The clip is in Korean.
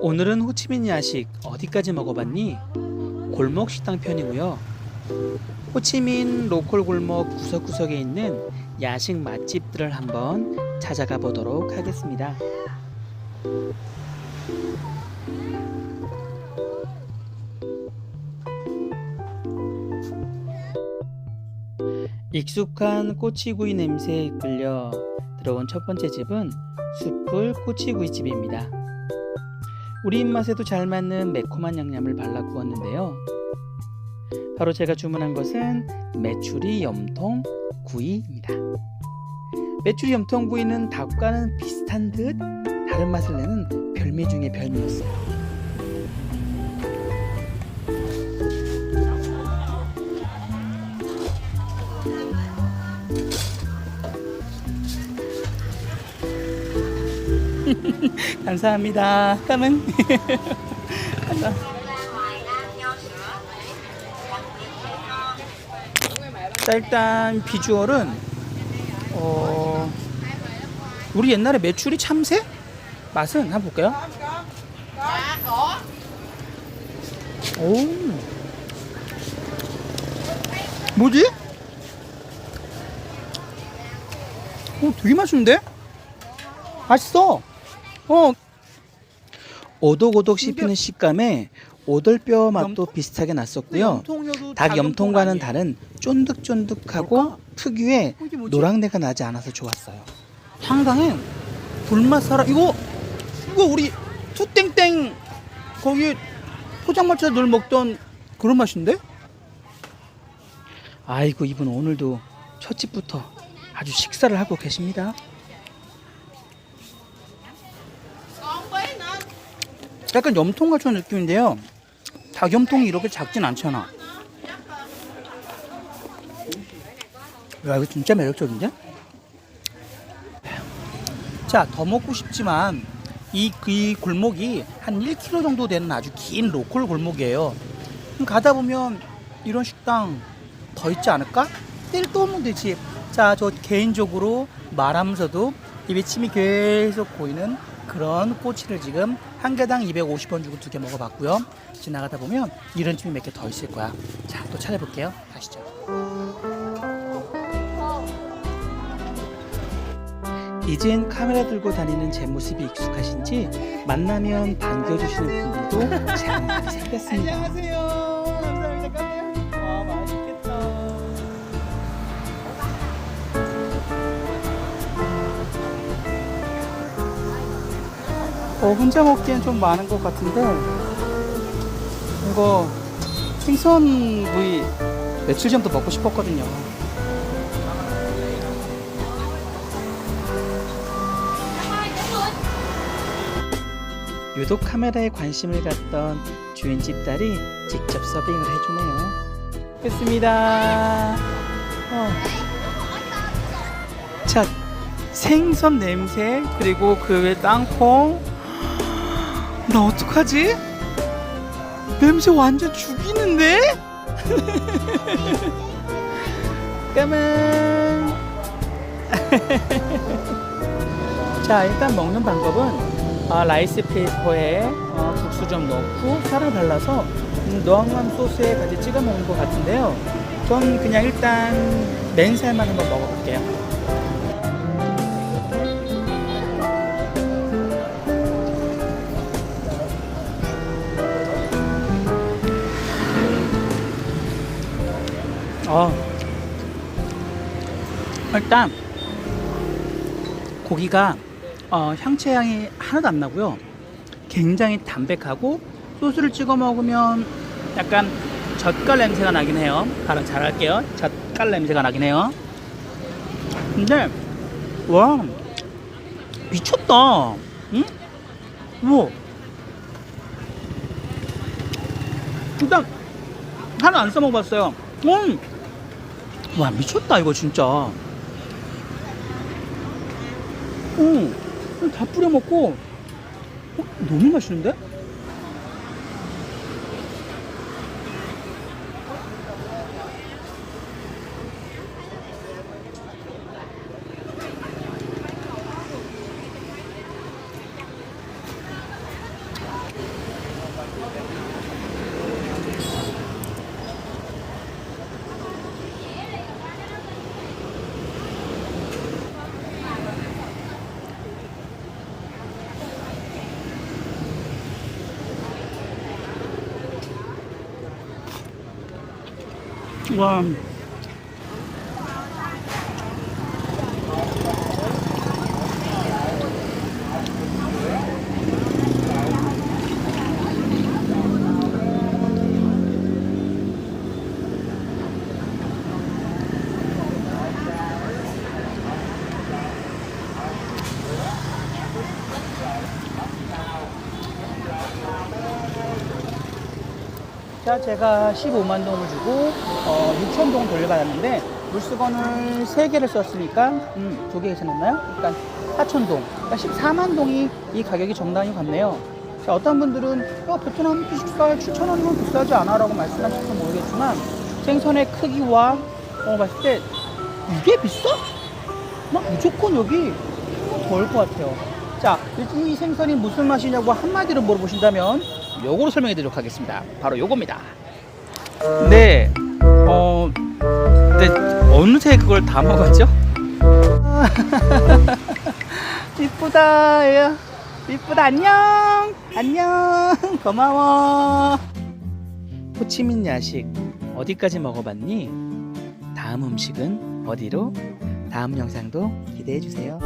오늘은 호치민 야식 어디까지 먹어봤니? 골목 식당 편이고요. 호치민 로컬 골목 구석구석에 있는 야식 맛집들을 한번 찾아가 보도록 하겠습니다. 익숙한 꼬치구이 냄새에 이끌려 들어온 첫 번째 집은 숯불 꼬치구이 집입니다. 우리 입맛에도 잘 맞는 매콤한 양념을 발라 구웠는데요. 바로 제가 주문한 것은 메추리 염통 구이입니다. 메추리 염통 구이는 닭과는 비슷한 듯 다른 맛을 내는 별미 중의 별미였어요. 감사합니다. 까문. 감사. 자, 일단 비주얼은 어 우리 옛날에 메추리 참새 맛은 한번 볼까요? 오 뭐지? 오 되게 맛있는데? 맛있어. 어. 오독오독 씹히는 식감에 오돌뼈 맛도 비슷하게 났었고요. 닭 염통과는 다른 쫀득쫀득하고 특유의 이게 뭐지? 노랑내가 나지 않아서 좋았어요. 한강에 불맛 살아 이거 이거 우리 투땡땡 거기 포장마차 늘 먹던 그런 맛인데? 아이고 이분 오늘도 첫 집부터 아주 식사를 하고 계십니다. 약간 염통 같은 느낌인데요. 닭염통이 이렇게 작진 않잖아. 야, 이거 진짜 매력적인데? 자, 더 먹고 싶지만 이, 이 골목이 한 1km 정도 되는 아주 긴 로컬 골목이에요. 가다 보면 이런 식당 더 있지 않을까? 때를 또 오면 되지. 자, 저 개인적으로 말하면서도 입에 침이 계속 고이는 그런 꼬치를 지금 한 개당 250원 주고 두 개 먹어봤고요. 지나가다 보면 이런 집이 몇 개 더 있을 거야. 자, 또 찾아볼게요. 가시죠. 이젠 카메라 들고 다니는 제 모습이 익숙하신지 만나면 반겨주시는 분들도 참 많이 생겼습니다. 안녕하세요. 어, 혼자 먹기엔 좀 많은 것 같은데 이거 생선 구이 며칠 전부터 먹고 싶었거든요. 유독 카메라에 관심을 갖던 주인집 딸이 직접 서빙을 해주네요. 됐습니다. 어. 자, 생선 냄새 그리고 그 외 땅콩 나 어떡하지? 냄새 완전 죽이는데? 까만 자 일단 먹는 방법은 어, 라이스 페이퍼에 어, 국수 좀 넣고 살을 발라서 음, 노항맘 소스에 같이 찍어 먹는 것 같은데요 전 그냥 일단 맨살만 한번 먹어볼게요 어. 일단 고기가 어, 향채 향이 하나도 안 나고요. 굉장히 담백하고 소스를 찍어 먹으면 약간 젓갈 냄새가 나긴 해요. 발음 잘할게요. 젓갈 냄새가 나긴 해요. 근데 와 미쳤다. 응? 뭐 일단 하나 안 써먹어봤어요. 음. 와 미쳤다 이거 진짜. 응. 다 뿌려 먹고 어, 너무 맛있는데? 와. 자, 제가 15만 동을 주고 어, 6천 동 돌려받았는데 물수건을 3개를 썼으니까 음, 2개 계산했나요? 일단 4천 동, 그러니까 14만 동이 이 가격이 정당히 같네요. 자, 어떤 분들은 야, 베트남 피식사에 7천 원이면 비싸지 않아 라고 말씀하실지 모르겠지만 생선의 크기와 어, 봤을 때 이게 비싸? 나 무조건 여기 더울 것 같아요. 자, 이 생선이 무슨 맛이냐고 한마디로 물어보신다면 요거로 설명해 드리도록 하겠습니다. 바로 요겁니다. 네, 어, 네, 어느새 그걸 다 먹었죠? 이쁘다, 야. 이쁘다, 안녕! 안녕! 고마워! 호치민 야식 어디까지 먹어봤니? 다음 음식은 어디로? 다음 영상도 기대해 주세요.